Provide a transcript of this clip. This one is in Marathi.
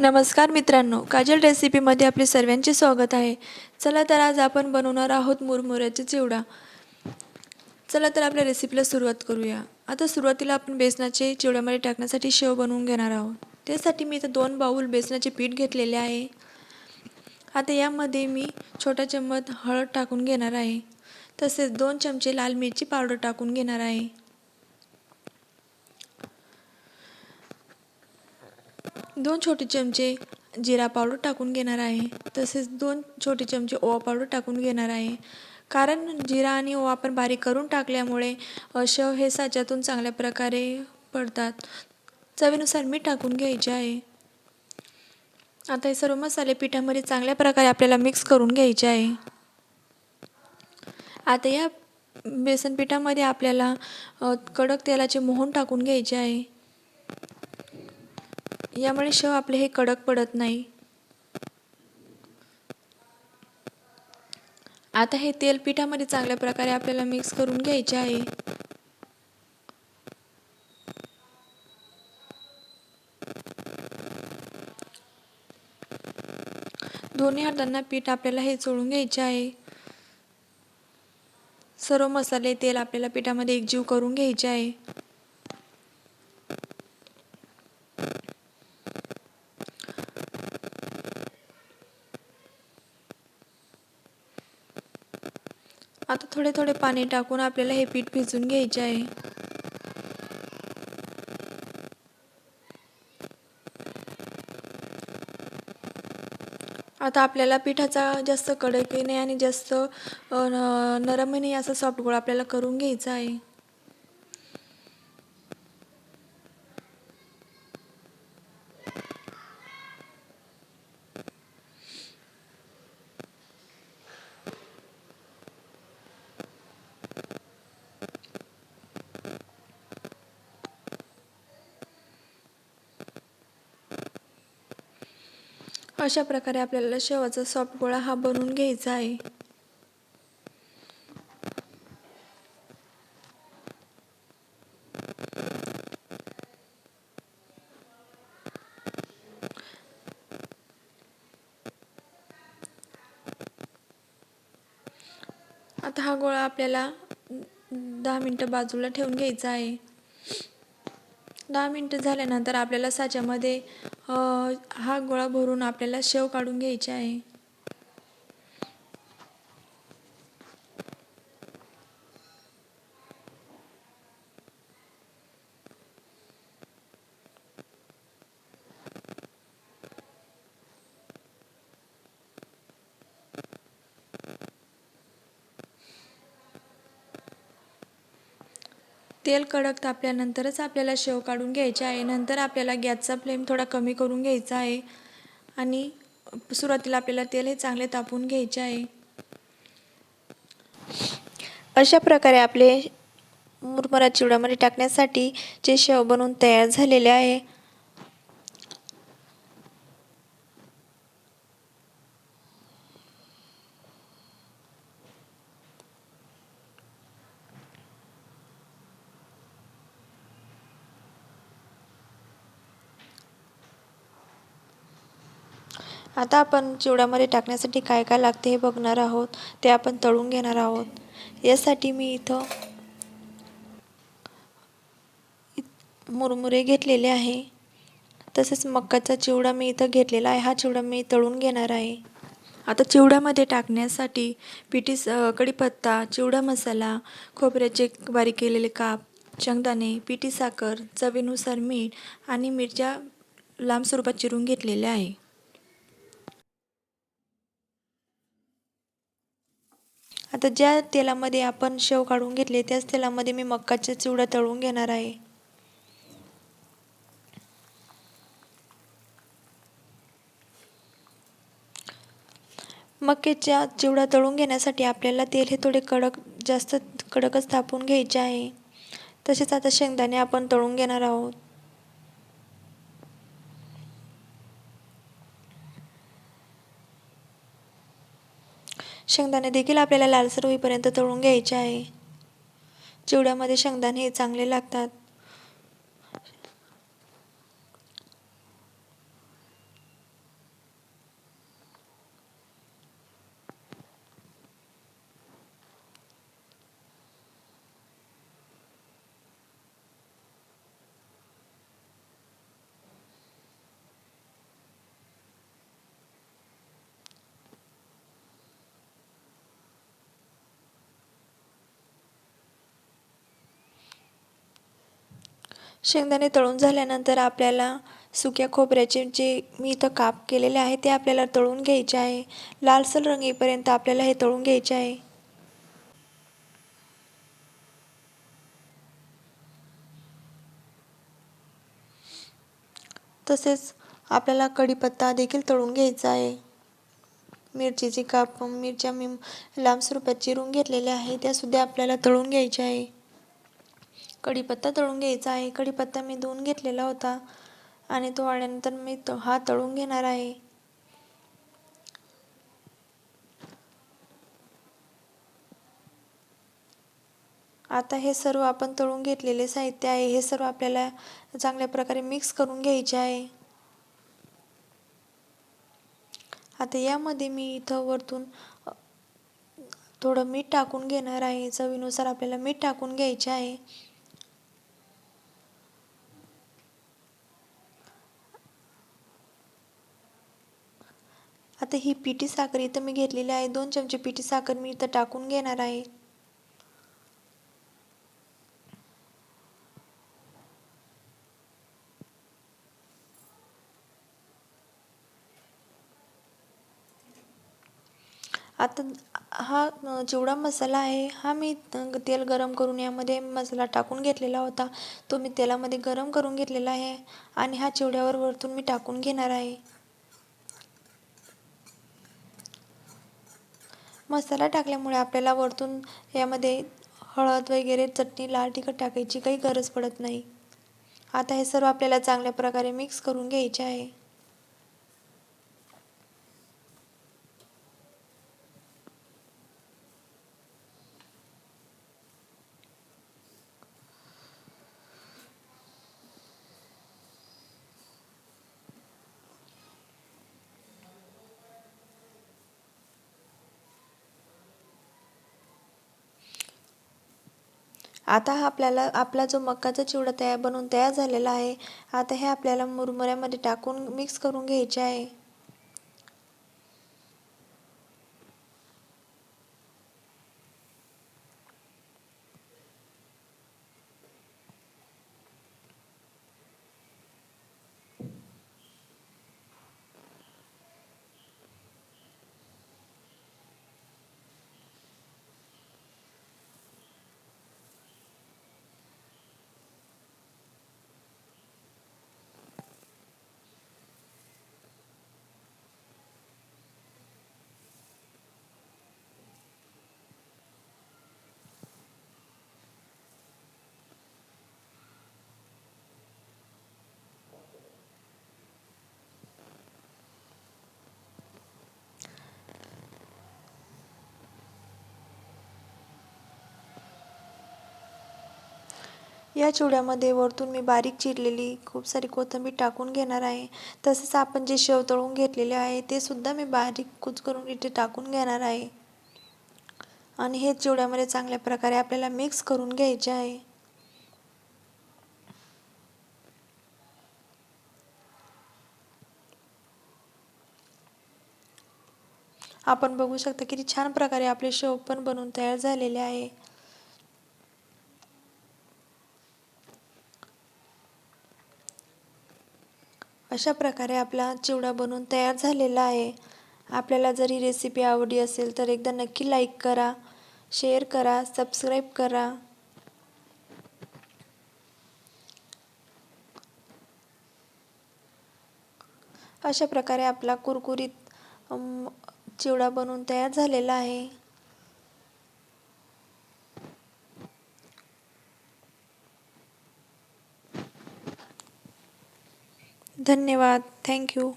नमस्कार मित्रांनो काजल रेसिपीमध्ये आपले सर्वांचे स्वागत आहे. चला तर आज आपण बनवणार आहोत मुरमुऱ्याचा चिवडा. चला तर आपल्या रेसिपीला सुरुवात करूया. आता सुरुवातीला आपण बेसनाचे चिवड्यामध्ये टाकण्यासाठी शेव बनवून घेणार आहोत. त्यासाठी मी इथं दोन बाऊल बेसनाचे पीठ घेतलेले आहे. आता यामध्ये मी छोटा चम्मच हळद टाकून घेणार आहे. तसेच दोन चमचे लाल मिरची पावडर टाकून घेणार आहे. दोन छोटे चमचे जिरा पावडर टाकून घेणार आहे. तसेच दोन छोटे चमचे ओवा पावडर टाकून घेणार आहे. कारण जिरा आणि ओवा आपण बारीक करून टाकल्यामुळे शेव हे साच्यातून चांगल्या प्रकारे पडतात. चवीनुसार मीठ टाकून घ्यायचे आहे. आता हे सर्व मसाले पिठामध्ये चांगल्या प्रकारे आपल्याला मिक्स करून घ्यायचे आहे. आता या बेसन पिठामध्ये आपल्याला कडक तेलाचे मोहन टाकून घ्यायचे आहे. यामुळे शव आपले हे कडक पडत नाही. आता हे तेल पिठामध्ये चांगल्या प्रकारे आपल्याला मिक्स करून घ्यायचे आहे. दोन्ही हातांना पीठ आपल्याला हे चोळून घ्यायचे आहे. सर्व मसाले तेल आपल्याला पिठामध्ये एकजीव करून घ्यायचे आहे. आता थोडे थोडे पाणी टाकून आपल्याला हे पीठ भिजून घ्यायचे आहे. आता आपल्याला पिठाचा जास्त कडकही नाही आणि जास्त नरमही नाही असा सॉफ्ट गोळा आपल्याला करून घ्यायचा आहे. अशा प्रकारे आपल्याला शेवाचा सॉफ्ट गोळा हा बनवून घ्यायचा आहे. आता हा गोळा आपल्याला दहा मिनटं बाजूला ठेवून घ्यायचा आहे. दहा मिनटं झाल्यानंतर आपल्याला साच्यामध्ये हा गोळा आपल्याला शेव काढून घ्यायचे आहे. तेल कडक तापल्यानंतरच आपल्याला शेव काढून घ्यायचे आहे. नंतर आपल्याला गॅसचा फ्लेम थोडा कमी करून घ्यायचा आहे. आणि सुरुवातीला आपल्याला तेल हे चांगले तापून घ्यायचे आहे. अशा प्रकारे आपले मुरमुरा चिवडामध्ये टाकण्यासाठी जे शेव बनवून तयार झालेले आहे. आता आपण चिवड्यामध्ये टाकण्यासाठी काय काय लागते हे बघणार आहोत. ते आपण तळून घेणार आहोत. यासाठी मी इथं मुरमुरे घेतलेले आहे. तसेच मक्काचा चिवडा मी इथं घेतलेला आहे. हा चिवडा मी तळून घेणार आहे. आता चिवड्यामध्ये टाकण्यासाठी पिठी कढीपत्ता चिवडा मसाला खोबऱ्याचे बारीक केलेले काप शेंगदाणे पिठी साखर चवीनुसार मीठ आणि मिरच्या लांब स्वरूपात चिरून घेतलेल्या आहे. आता ज्या तेलामध्ये आपण शेव काढून घेतले त्याच तेलामध्ये मी मक्काचा चिवडा तळून घेणार आहे. मक्याच्या चिवडा तळून घेण्यासाठी आपल्याला तेल हे थोडे कडक जास्त कडकच तापून घ्यायचे आहे. तसेच आता शेंगदाणे आपण तळून घेणार आहोत. शेंगदाणे देखील आपल्याला लालसर होईपर्यंत तळून घ्यायचे आहे. चिवड्यामध्ये शेंगदाणे हे चांगले लागतात. शेंगदाणे तळून झाल्यानंतर आपल्याला सुक्या खोबऱ्याचे जे मी इथं काप केलेले आहे ते आपल्याला तळून घ्यायचे आहे. लालसर रंग येईपर्यंत आपल्याला हे तळून घ्यायचे आहे. तसेच आपल्याला कढीपत्ता देखील तळून घ्यायचा आहे. मिरचीचे काप मिरच्या मी लांब स्वरूपात चिरून घेतलेल्या आहे त्यासुद्धा आपल्याला तळून घ्यायच्या आहे. कढीपत्ता तळून घ्यायचा आहे. कढीपत्ता मी धुवून घेतलेला होता आणि तो आल्यानंतर मी तो हा तळून घेणार आहे. आता हे सर्व आपण तळून घेतलेले साहित्य आहे. हे सर्व आपल्याला चांगल्या प्रकारे मिक्स करून घ्यायचे आहे. आता यामध्ये मी इथं वरतून थोडं मीठ टाकून घेणार आहे. चवीनुसार आपल्याला मीठ टाकून घ्यायचे आहे. आता ही पिठी साखर इथं मी घेतलेली आहे. दोन चमचे पिठी साखर मी इथं टाकून घेणार आहे. आता हा चिवडा मसाला आहे हा मी तेल गरम करून यामध्ये मसाला टाकून घेतलेला होता. तो मी तेलामध्ये गरम करून घेतलेला आहे आणि हा चिवड्यावर वरतून मी टाकून घेणार आहे. मसाला टाकल्यामुळे आपल्याला वरतून यामध्ये हळद वगैरे चटणी लाल तिखट टाकायची काही गरज पडत नाही. आता हे सर्व आपल्याला चांगल्या प्रकारे मिक्स करून घ्यायचे आहे. आता हा आपल्याला आपला जो मक्काचा चिवडा तयार बनवून तयार झालेला आहे आता हे आपल्याला मुरमुऱ्यामध्ये टाकून मिक्स करून घ्यायचे आहे. या चिवड्यामध्ये वरतून मी बारीक चिरलेली खूप सारी कोथिंबीर टाकून घेणार आहे. तसेच आपण जे शेव तळून घेतलेले आहे ते सुद्धा मी बारीक कुच करून इथे टाकून घेणार आहे. आणि हे चिवड्यामध्ये चांगल्या प्रकारे आपल्याला मिक्स करून घ्यायचे आहे. आपण बघू शकता किती छान प्रकारे आपले शेव पण बनवून तयार झालेले आहे. अशा प्रकारे आपला चिवडा बनवून तयार झालेला आहे. आपल्याला जर ही रेसिपी आवडली असेल तर एकदा नक्की लाईक करा शेअर करा सबस्क्राईब करा. अशा प्रकारे आपला कुरकुरीत चिवडा बनवून तयार झालेला आहे. धन्यवाद. थँक्यू